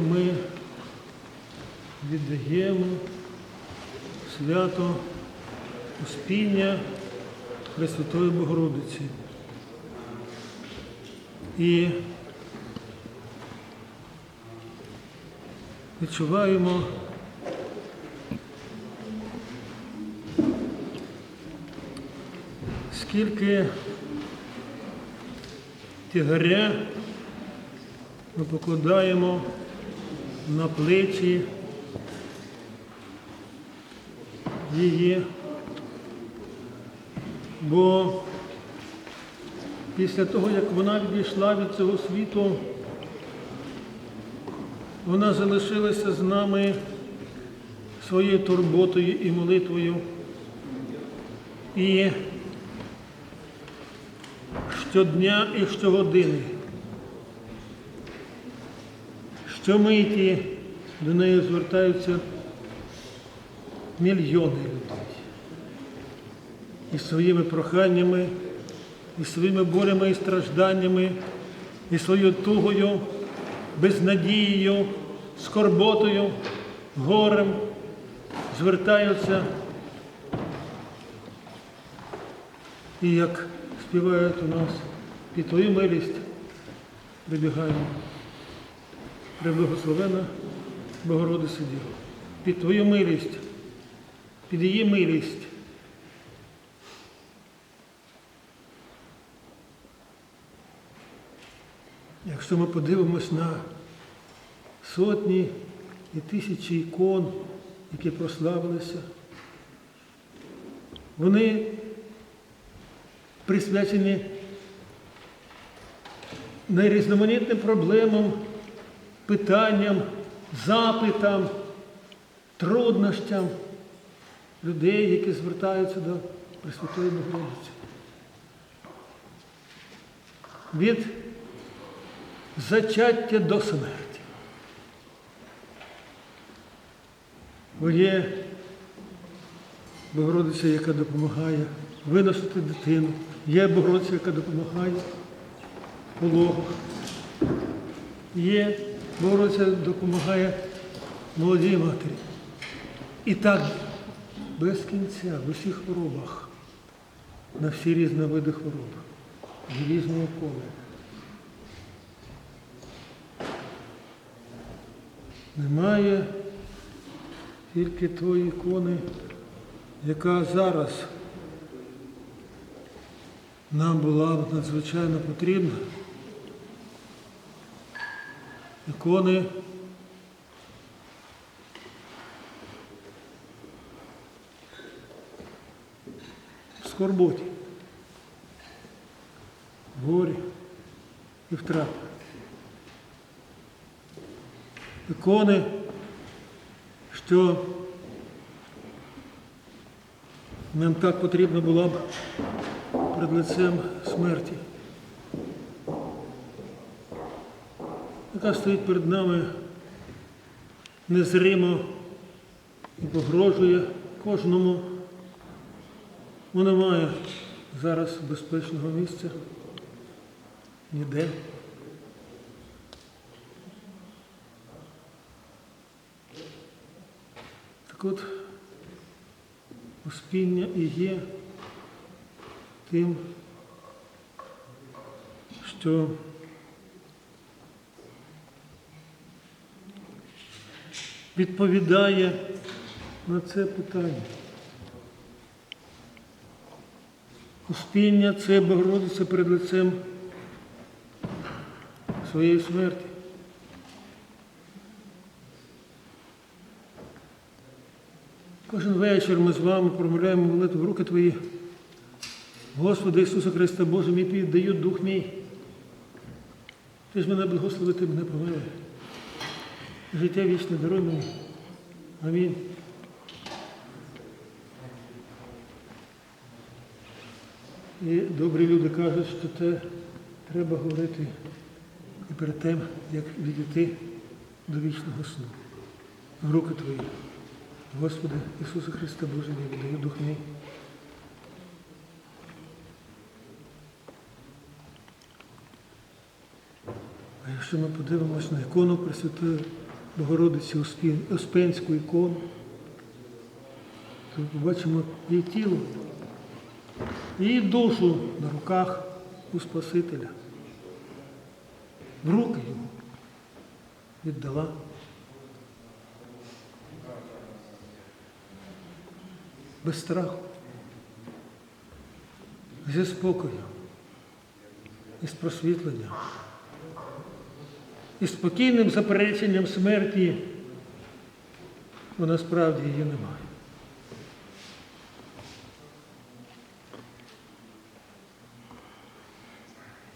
Ми віддаємо свято Успіння Пресвятої Богородиці. І відчуваємо скільки тягаря ми покладаємо на плечі. Її, бо після того, як вона відійшла від цього світу, вона залишилася з нами своєю турботою і молитвою. І щодня і щогодини Щомиті до неї звертаються мільйони людей із своїми проханнями, із своїми болями і стражданнями, і своєю тугою, безнадією, скорботою, горем звертаються. І як співають у нас під твою милість прибігаємо. Преблагословена Богородиця Діва, під Твою милість, під її милість. Якщо ми подивимось на сотні і тисячі ікон, які прославилися, вони присвячені найрізноманітним проблемам питанням, запитам, труднощам людей, які звертаються до Пресвятої Богородиці. Від зачаття до смерті. Бо є Богородиця, яка допомагає виносити дитину, є Богородиця, яка допомагає в пологах. Є Богородиця допомагає молодій матері. І так без кінця в усіх хворобах, на всі різні види хвороб, в різного поля. Немає тільки тої ікони, яка зараз нам була надзвичайно потрібна. Ікони в скорботі, горі і втрати. Ікони, що нам так потрібно було б перед лицем смерті. Яка стоїть перед нами незримо і погрожує кожному. Вона має зараз безпечного місця ніде. Так от успіння і є тим, що відповідає на це питання. Успіння це Богородиця перед лицем своєї смерті. Кожен вечір ми з вами промовляємо молитву в руки Твої. Господи Ісуса Христа Боже, мій піддаю дух мій. Ти ж мене благослови, ти мене помилуй. Життя вічне даруй. Амінь. І добрі люди кажуть, що це треба говорити і перед тим, як відійти до вічного сну. В руки Твої. Господи Ісуса Христа Боже, я віддаю дух мій. А якщо ми подивимось на ікону Пресвятої Богородиці Успенську ікону, то побачимо її тіло, її душу на руках у Спасителя. В руки йому віддала. Без страху, зі спокою, із просвітленням, із спокійним запереченням смерті, бо насправді її немає.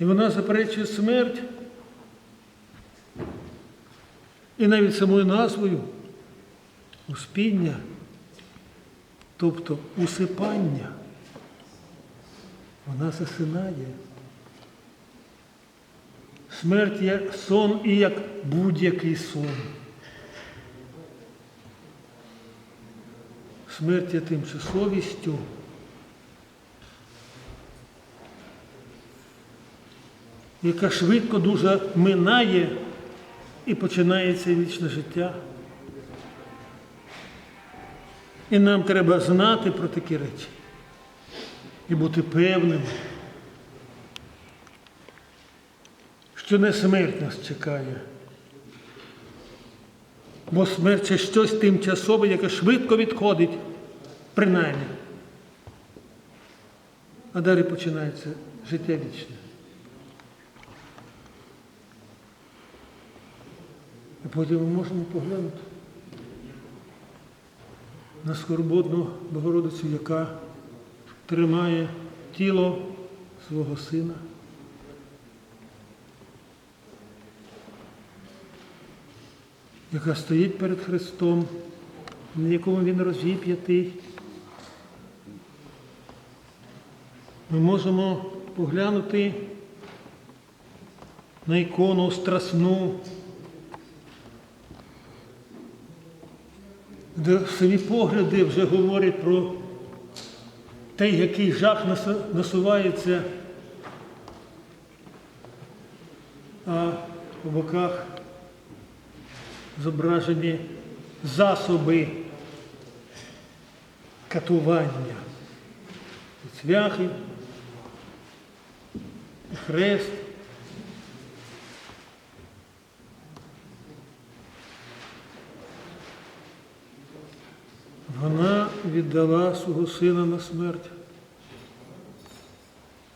І вона заперечує смерть і навіть самою назвою успіння, тобто усипання, вона засинає. Смерть є сон і як будь-який сон. Смерть є тимчасовістю. яка швидко дуже минає і починається вічне життя. І нам треба знати про такі речі і бути певними, що не смерть нас чекає. Бо смерть це щось тимчасове, яке швидко відходить, принаймні. А далі починається життя вічне. І потім ми можемо поглянути на скорботну Богородицю, яка тримає тіло свого сина. Яка стоїть перед Христом, на якому Він розіп'ятий. Ми можемо поглянути на ікону страсну, де самі погляди вже говорять про те, який жах насувається, а по боках зображені засоби катування. І цвяхи, і хрест. Вона віддала свого сина на смерть.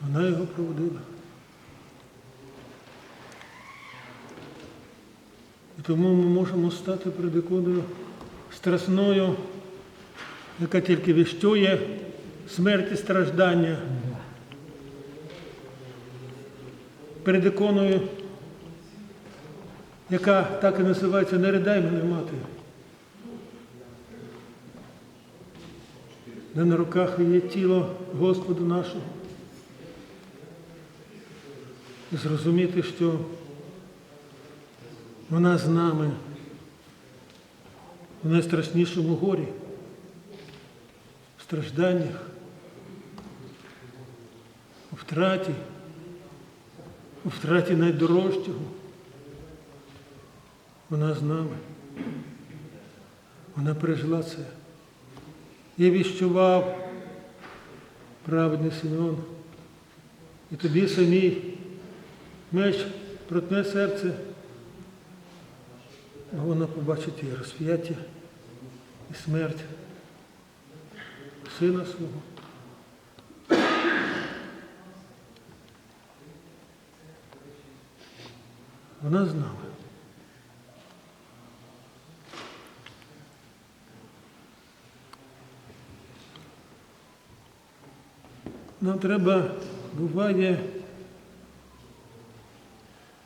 Вона його проводила. Тому ми можемо стати перед іконою страсною, яка тільки віщує смерть і страждання. Перед іконою, яка так і називається Не ридай мене мати. де на руках є тіло Господа нашого. Зрозуміти, що вона з нами в найстрашнішому горі, в стражданнях, у втраті, у втраті найдорожчого. Вона з нами. Вона пережила це. Я віщував, праведний Симеон, і тобі самій меч протне серце, вона побачить і розп'яття, і смерть сина свого. Вона з нами. Нам треба, буває,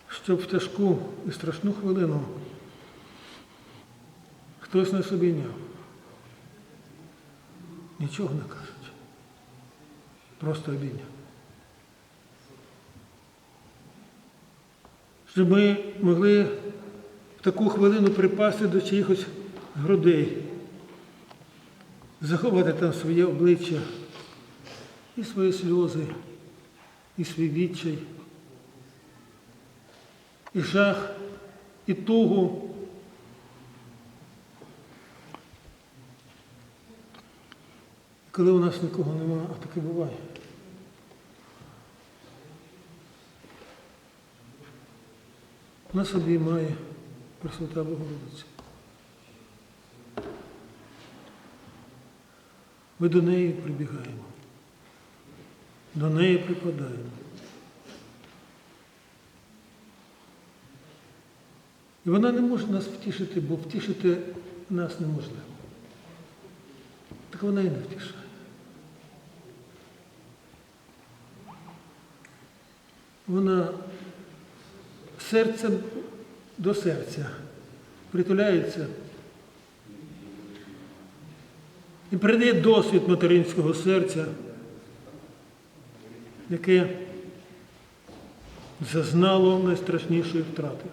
щоб в тяжку і страшну хвилину хтось на собі няв. Нічого не кажуть. Просто обійняв. Щоб ми могли в таку хвилину припасти до чиїхось грудей, заховати там своє обличчя і свої сльози, і свій відчай, і жах, і тугу, коли у нас нікого нема, а таке буває. Нас обіймає Пресвята Богородиця. Ми до неї прибігаємо, до неї припадаємо. І вона не може нас втішити, бо втішити нас неможливо. Так вона і не втішає. Вона серцем до серця притуляється і передає досвід материнського серця, яке зазнало найстрашнішої втрати.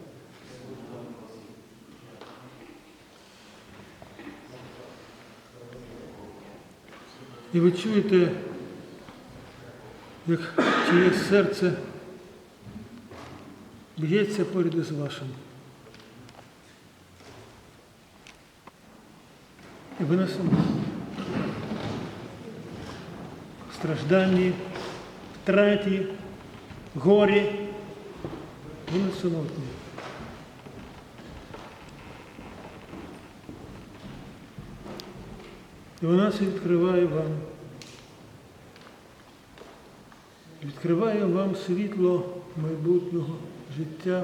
І ви чуєте, як чиєсь серце б'ється поряд із вашим. І ви на самому стражданні, втраті, горі, ви не самотні. І вона це відкриває вам. Відкриває вам світло майбутнього життя,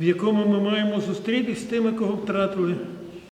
в якому ми маємо зустрітися з тими, кого втратили.